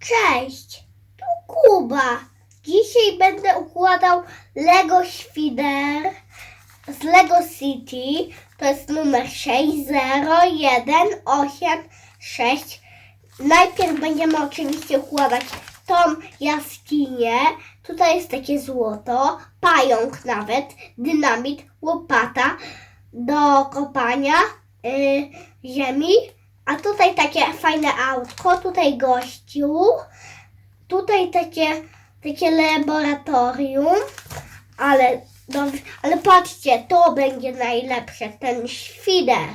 Cześć, tu Kuba. Dzisiaj będę układał Lego Świder z Lego City. To jest numer 60186. Najpierw będziemy oczywiście układać tą jaskinię. Tutaj jest takie złoto, pająk nawet, dynamit, łopata do kopania y, ziemi. A tutaj takie fajne autko, tutaj gościu, tutaj takie, takie laboratorium, ale, ale patrzcie, to będzie najlepsze, ten świder.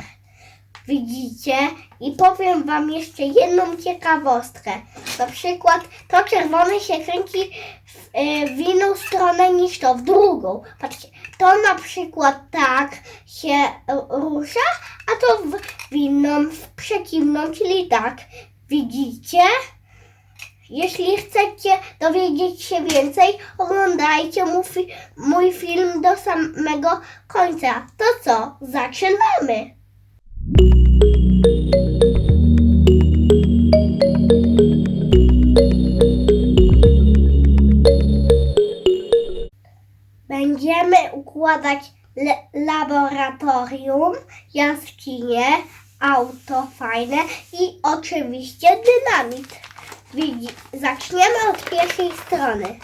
Widzicie? I powiem Wam jeszcze jedną ciekawostkę. Na przykład to czerwone się kręci w, y, w inną stronę niż to, w drugą. Patrzcie, to na przykład tak się rusza, a to w, w inną, w przeciwną, czyli tak. Widzicie? Jeśli chcecie dowiedzieć się więcej, oglądajcie mój, mój film do samego końca. To co? Zaczynamy! Będziemy układać laboratorium, jaskinie, auto fajne i oczywiście dynamit. Widzi, zaczniemy od pierwszej strony.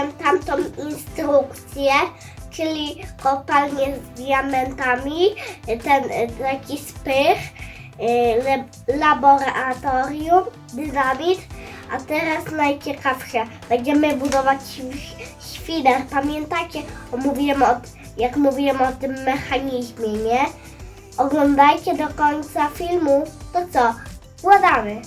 Kończę tamtą instrukcję, czyli kopalnię z diamentami, ten e, taki spych, e, laboratorium, dynamit, a teraz najciekawsze, będziemy budować św- świder. Pamiętacie, mówiłem o, jak mówiłem o tym mechanizmie, nie? Oglądajcie do końca filmu, to co? Wkładamy!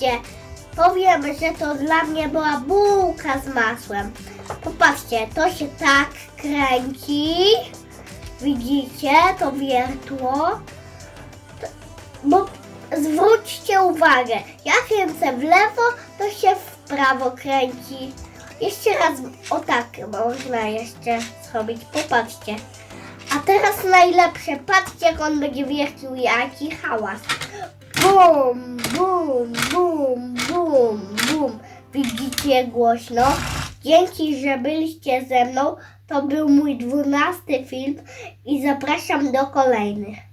Popatrzcie. Powiem, że to dla mnie była bułka z masłem. Popatrzcie, to się tak kręci. Widzicie to wiertło? Bo zwróćcie uwagę, jak kręcę w lewo, to się w prawo kręci. Jeszcze raz o tak można jeszcze zrobić. Popatrzcie. A teraz najlepsze. Patrzcie, jak on będzie wiercił jaki hałas. Bum, bum, bum, bum, bum. Widzicie głośno? Dzięki, że byliście ze mną. To był mój dwunasty film i zapraszam do kolejnych.